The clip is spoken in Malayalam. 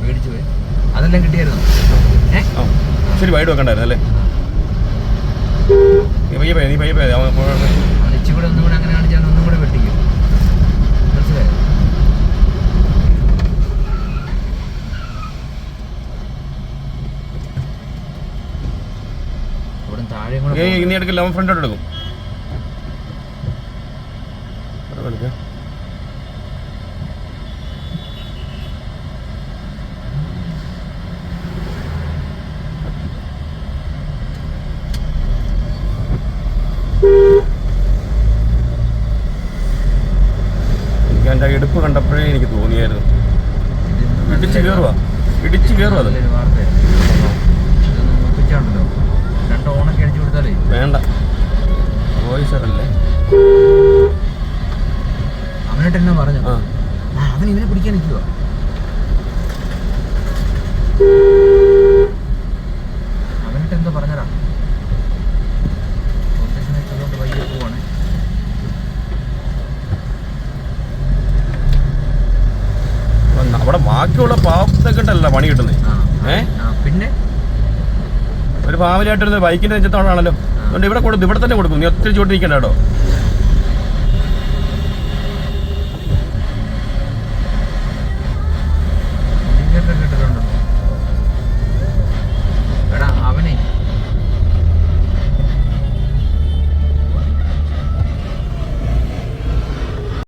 പേടിച്ചു പോയി. അതെല്ലാം കിട്ടിയായിരുന്നു? ശരി വൈഡ് വെക്കണ്ടായിരുന്നു അല്ലേ? പയ്യെ പയ്യെ നീ പയ്യെ പയ്യെ ഇച്ചിരി ഒന്നും കൂടെ അങ്ങനെ കാണിച്ചാൽ ഒന്നും കൂടെ വെട്ടിക്കും. മനസ്സിലായോ? ഇവിടെ താഴെ കൂടെ നീ എടുക്കില്ല അവൻ ഫ്രണ്ടോട്ട് എടുക്കും. എന്റെ എടുപ്പ് കണ്ടപ്പോഴേ എനിക്ക് തോന്നിയായിരുന്നു. ഇടിച്ച് കയറുക ഇടിച്ച് കയറുക അത്. വേണ്ട. വോയിസറല്ലേ? അവനായിട്ട് എന്നാ പറഞ്ഞു അവൻ ഇവനെ പിടിക്കാൻ നിൽക്കുക അവിടെ ബാക്കിയുള്ള പാവത്തക്കെട്ടല്ല പണി കിട്ടുന്നത് ഏ? പിന്നെ? ഒരു ഫാമിലി ആയിട്ടിരുന്ന ബൈക്കിന്റെ നെഞ്ചത്തോടാണല്ലോ. അതുകൊണ്ട് ഇവിടെ കൊടുക്കും ഇവിടെ തന്നെ കൊടുക്കും. നീ ഒത്തിരി ചൂട്ടിരിക്കണ്ട കേട്ടോ.